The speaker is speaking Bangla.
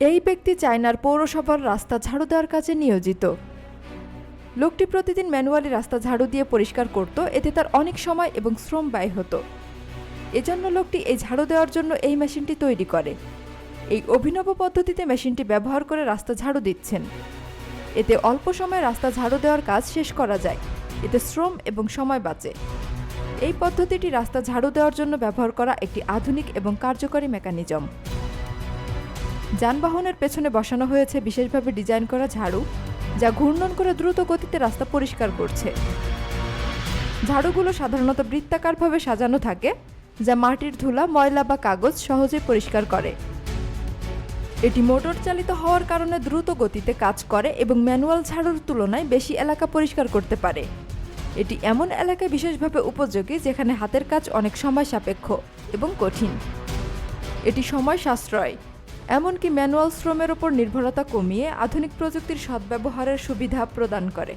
এই ব্যক্তি চায়নার পৌরসভার রাস্তা ঝাড়ু দেওয়ার কাজে নিয়োজিত। লোকটি প্রতিদিন ম্যানুয়ালি রাস্তা ঝাড়ু দিয়ে পরিষ্কার করত, এতে তার অনেক সময় এবং শ্রম ব্যয় হতো। এজন্য লোকটি এই ঝাড়ু দেওয়ার জন্য এই মেশিনটি তৈরি করে। এই অভিনব পদ্ধতিতে মেশিনটি ব্যবহার করে রাস্তা ঝাড়ু দিচ্ছেন। এতে অল্প সময়ে রাস্তা ঝাড়ু দেওয়ার কাজ শেষ করা যায়। এতে শ্রম এবং সময় বাঁচে। এই পদ্ধতিটি রাস্তা ঝাড়ু দেওয়ার জন্য ব্যবহার করা একটি আধুনিক এবং কার্যকরী মেকানিজম। যানবাহনের পেছনে বসানো হয়েছে বিশেষভাবে ডিজাইন করা ঝাড়ু, যা ঘূর্ণন করে দ্রুত গতিতে রাস্তা পরিষ্কার করছে। ঝাড়ুগুলো সাধারণত বৃত্তাকারভাবে সাজানো থাকে, যা মাটির ধুলা, ময়লা বা কাগজ সহজে পরিষ্কার করে। এটি মোটর চালিত হওয়ার কারণে দ্রুত গতিতে কাজ করে এবং ম্যানুয়াল ঝাড়ুর তুলনায় বেশি এলাকা পরিষ্কার করতে পারে। এটি এমন এলাকায় বিশেষভাবে উপযোগী যেখানে হাতের কাজ অনেক সময় সাপেক্ষ এবং কঠিন। এটি সময় সাশ্রয় এমনকি ম্যানুয়াল শ্রমের ওপর নির্ভরতা কমিয়ে আধুনিক প্রযুক্তির সদ্ব্যবহারের সুবিধা প্রদান করে।